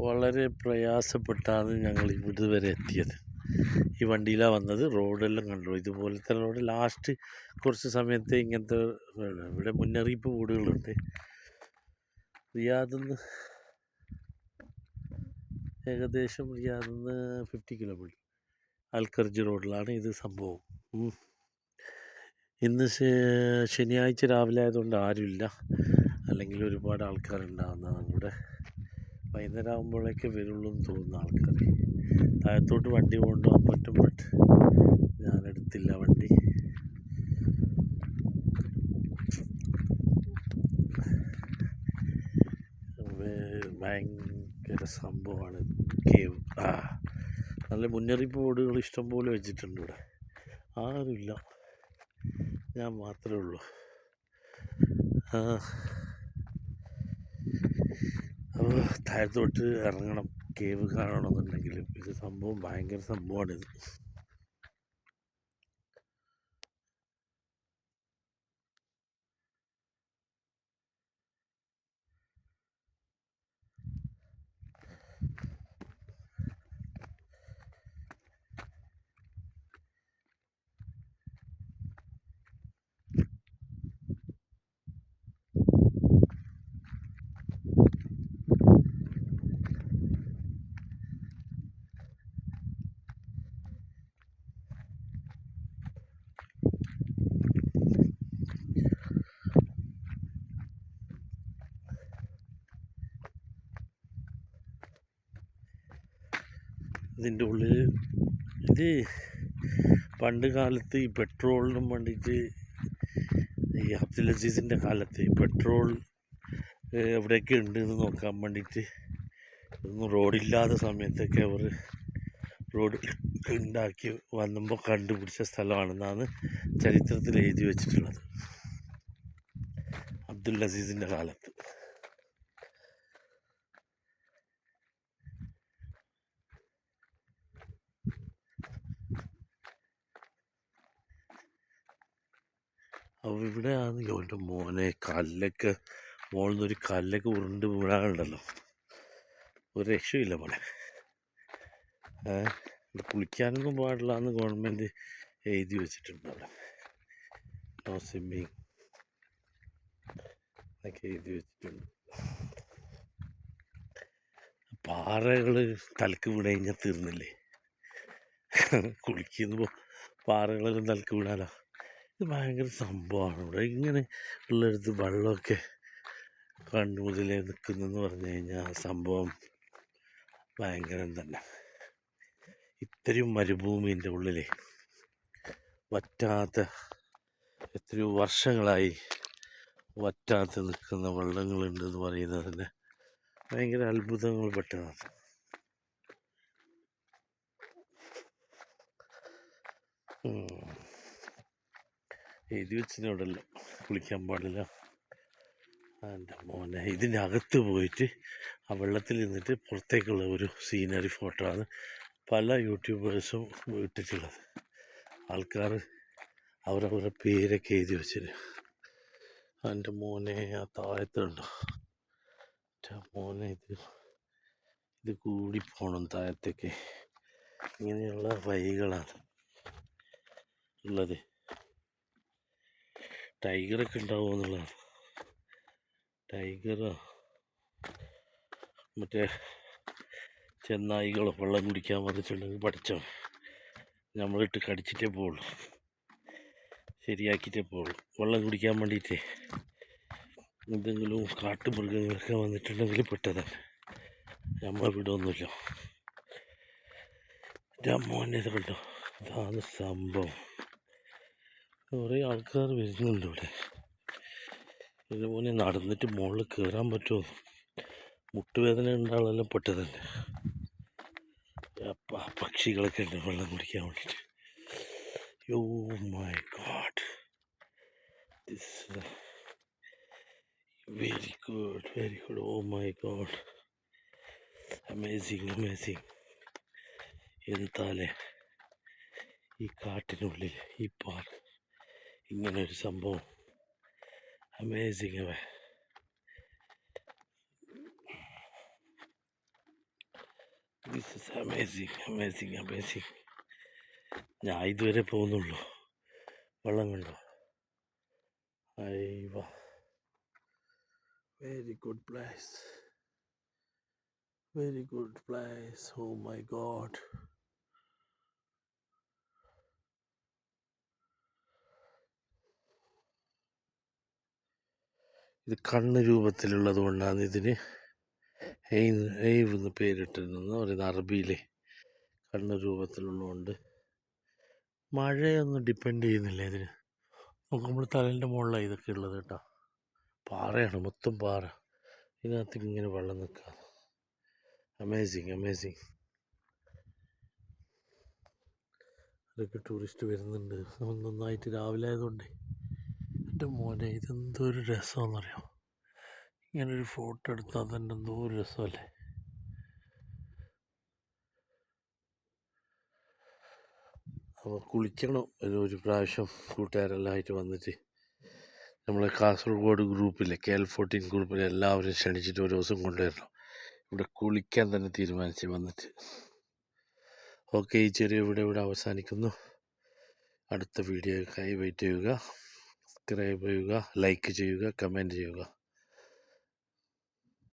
വളരെ പ്രയാസപ്പെട്ടാണ് ഞങ്ങൾ ഇവിടെ വരെ എത്തിയത്. ഈ വണ്ടിയിലാണ് വന്നത്. റോഡെല്ലാം കണ്ടു? ഇതുപോലത്തെ റോഡ് ലാസ്റ്റ് കുറച്ച് സമയത്ത് ഇങ്ങനത്തെ ഇവിടെ മുന്നറിയിപ്പ് ബോർഡുകളുണ്ട്. റിയാദിൽ ഏകദേശം റിയാദിൽ നിന്ന് ഫിഫ്റ്റി കിലോമീറ്റർ അൽക്കർജ് റോഡിലാണ് ഇത് സംഭവം. ഇന്ന് ശനിയാഴ്ച രാവിലെ ആയതുകൊണ്ട് ആരുമില്ല. അല്ലെങ്കിൽ ഒരുപാട് ആൾക്കാരുണ്ടാകുന്നതാണ് ഇവിടെ. വൈകുന്നേരം ആകുമ്പോഴേക്കേ വരുള്ളൂ എന്ന് തോന്നുന്നു ആൾക്കാർ. താഴത്തോട്ട് വണ്ടി കൊണ്ടുപോകാൻ പറ്റും ബട്ട് ഞാൻ എടുത്തില്ല വണ്ടി ഭയങ്കര സംഭവമാണ്. കേവ് ആ നല്ല മുന്നറിയിപ്പ് ബോർഡുകൾ ഇഷ്ടംപോലെ വെച്ചിട്ടുണ്ട് ഇവിടെ. ആരുമില്ല. ഞാൻ മാത്രമേ ഉള്ളൂ. ആ അപ്പോൾ താഴത്തോട്ട് ഇറങ്ങണം. കേവ് കാണണമെന്നുണ്ടെങ്കിലും ഇത് സംഭവം ഭയങ്കര സംഭവമാണിത്. ഇതിന്റെ ഉള്ളിൽ ഇത് പണ്ട് കാലത്ത് ഈ പെട്രോളിനും വേണ്ടിയിട്ട് ഈ അബ്ദുൽ അസീസിന്റെ കാലത്ത് പെട്രോൾ എവിടെയൊക്കെ ഉണ്ട് എന്ന് നോക്കാൻ വേണ്ടിയിട്ട് ഒന്നും റോഡില്ലാത്ത സമയത്തൊക്കെ അവർ റോഡ് ഉണ്ടാക്കി വന്നുമ്പോൾ കണ്ടുപിടിച്ച സ്ഥലമാണെന്നാണ് ചരിത്രത്തിൽ എഴുതി വെച്ചിട്ടുള്ളത്. അബ്ദുൽ അസീസിന്റെ കാലത്ത്. ഇവിടെയാണ്. എന്റെ മോനെ കല്ലൊക്കെ മോളിൽ നിന്നൊരു കല്ലൊക്കെ ഉരുണ്ട് വീഴാനുണ്ടല്ലോ ഒരു രക്ഷയില്ല മോനെ. കുളിക്കാനൊന്നും പാടില്ല എന്ന് ഗവൺമെന്റ് എഴുതി വെച്ചിട്ടുണ്ട് അവിടെ. നോ സ്വിമ്മിങ് എന്നൊക്കെ എഴുതി വെച്ചിട്ടുണ്ട്. പാറകൾ തലക്ക് വീണ് കഴിഞ്ഞാൽ തീർന്നില്ലേ? കുളിക്കുമ്പോൾ പാറകളെല്ലാം തലക്ക് വീണാലോ? ഭയങ്കര സംഭവമാണ്. ഇവിടെ ഇങ്ങനെ ഉള്ളിടത്ത് വെള്ളമൊക്കെ കണ്ണൂരിലെ നിൽക്കുന്നെന്ന് പറഞ്ഞു കഴിഞ്ഞാൽ ആ സംഭവം ഭയങ്കരം തന്നെ. ഇത്രയും മരുഭൂമിന്റെ ഉള്ളിലെ വറ്റാത്ത എത്രയോ വർഷങ്ങളായി വറ്റാത്ത നിൽക്കുന്ന വള്ളങ്ങളുണ്ടെന്ന് പറയുന്നത് തന്നെ ഭയങ്കര അത്ഭുതങ്ങൾ പെട്ടതാണ്. എഴുതി വെച്ചതിനോടല്ല കുളിക്കാൻ പാടില്ല. എന്റെ മോനെ ഇതിന്റെ അകത്ത് പോയിട്ട് ആ വെള്ളത്തിൽ നിന്നിട്ട് പുറത്തേക്കുള്ള ഒരു സീനറി ഫോട്ടോ ആണ് പല യൂട്യൂബേഴ്സും ഇട്ടിട്ടുള്ളത്. ആൾക്കാർ അവരവരുടെ പേരൊക്കെ എഴുതി വെച്ചിന്. എന്റെ മോനെ ആ താഴത്തുണ്ടോ എന്റെ മോനെ ഇത് ഇത് കൂടി പോകണം താഴത്തേക്ക്. ഇങ്ങനെയുള്ള വഴികളാണ് ഉള്ളത്. ടൈഗറൊക്കെ ഉണ്ടാവുമോ എന്നുള്ളതാണ്. ടൈഗറോ? മറ്റേ ചെന്നായികളോ വെള്ളം കുടിക്കാൻ വന്നിട്ടുണ്ടെങ്കിൽ പഠിച്ചോ? നമ്മളിട്ട് കടിച്ചിട്ടേ പോവുള്ളൂ. ശരിയാക്കിയിട്ടേ പോവുള്ളൂ. വെള്ളം കുടിക്കാൻ വേണ്ടിയിട്ടേ എന്തെങ്കിലും കാട്ടുമൃഗങ്ങളൊക്കെ വന്നിട്ടുണ്ടെങ്കിൽ പെട്ടതാണ്. നമ്മൾ വിടൊന്നുമില്ല ഞാൻ മോനെ ഇത് കണ്ടോ? ഇതാണ് സംഭവം. കുറേ ആൾക്കാർ വരുന്നുണ്ട് ഇവിടെ. ഇതുപോലെ നടന്നിട്ട് മുകളിൽ കയറാൻ പറ്റുമോ? മുട്ടുവേദന ഉണ്ടാളെല്ലാം പെട്ടതന്നെ പക്ഷികളൊക്കെ ഉണ്ട് വെള്ളം കുടിക്കാൻ വേണ്ടിയിട്ട് യോ my god. This very good very good oh my god amazing amazing എന്താലേ? ഈ കാട്ടിനുള്ളിൽ ഈ പാർക്ക് ഇങ്ങനെ ഒരു സംഭവം. അമേസിങ് അവ this is amazing amazing amazing ഞാൻ ഇതുവരെ പോകുന്നുള്ളൂ. വെള്ളം കണ്ടോ? അയ്യ. Very good place very good place oh my god ഇത് കണ്ണ് രൂപത്തിലുള്ളത് കൊണ്ടാണ് ഇതിന് എയ് എയ്വ് എന്ന് പേരിട്ടിരുന്നത്. പറയുന്നത് അറബിയിലെ കണ്ണ് രൂപത്തിലുള്ളതുകൊണ്ട്. മഴയൊന്നും ഡിപ്പെൻഡ് ചെയ്യുന്നില്ല ഇതിന്. നമുക്ക് നമ്മുടെ തലേന്റെ മുകളിലാണ് ഇതൊക്കെ ഉള്ളത് കേട്ടോ. പാറയാണ് മൊത്തം പാറ. ഇതിനകത്ത് ഇങ്ങനെ വെള്ളം നിൽക്കുക അമേസിങ് അമേസിങ് അതൊക്കെ ടൂറിസ്റ്റ് വരുന്നുണ്ട്. നമ്മൾ നന്നായിട്ട് രാവിലെ ആയതുകൊണ്ട്. എന്റെ മോനെ ഇതെന്തൊരു രസമാണെന്നറിയാം? ഇങ്ങനൊരു ഫോട്ടോ എടുത്താൽ തന്നെ എന്തോ ഒരു രസമല്ലേ? അപ്പോൾ കുളിക്കണം. ഒരു ഒരു പ്രാവശ്യം കൂട്ടുകാരെല്ലാം ആയിട്ട് വന്നിട്ട് നമ്മളെ കാസർഗോഡ് ഗ്രൂപ്പിലെ കെ എൽ ഫോർട്ടീൻ ഗ്രൂപ്പിലെ എല്ലാവരും ക്ഷണിച്ചിട്ട് ഒരു ദിവസം കൊണ്ടുവരണം. ഇവിടെ കുളിക്കാൻ തന്നെ തീരുമാനിച്ച് വന്നിട്ട്. ഓക്കെ ഈ ചെറിയ ഇവിടെ ഇവിടെ അവസാനിക്കുന്നു. അടുത്ത വീഡിയോ കൈ വെയിറ്റ് ചെയ്യുക. സബ്സ്ക്രൈബ് ചെയ്യുക ലൈക്ക് ചെയ്യുക കമന്റ് ചെയ്യുക.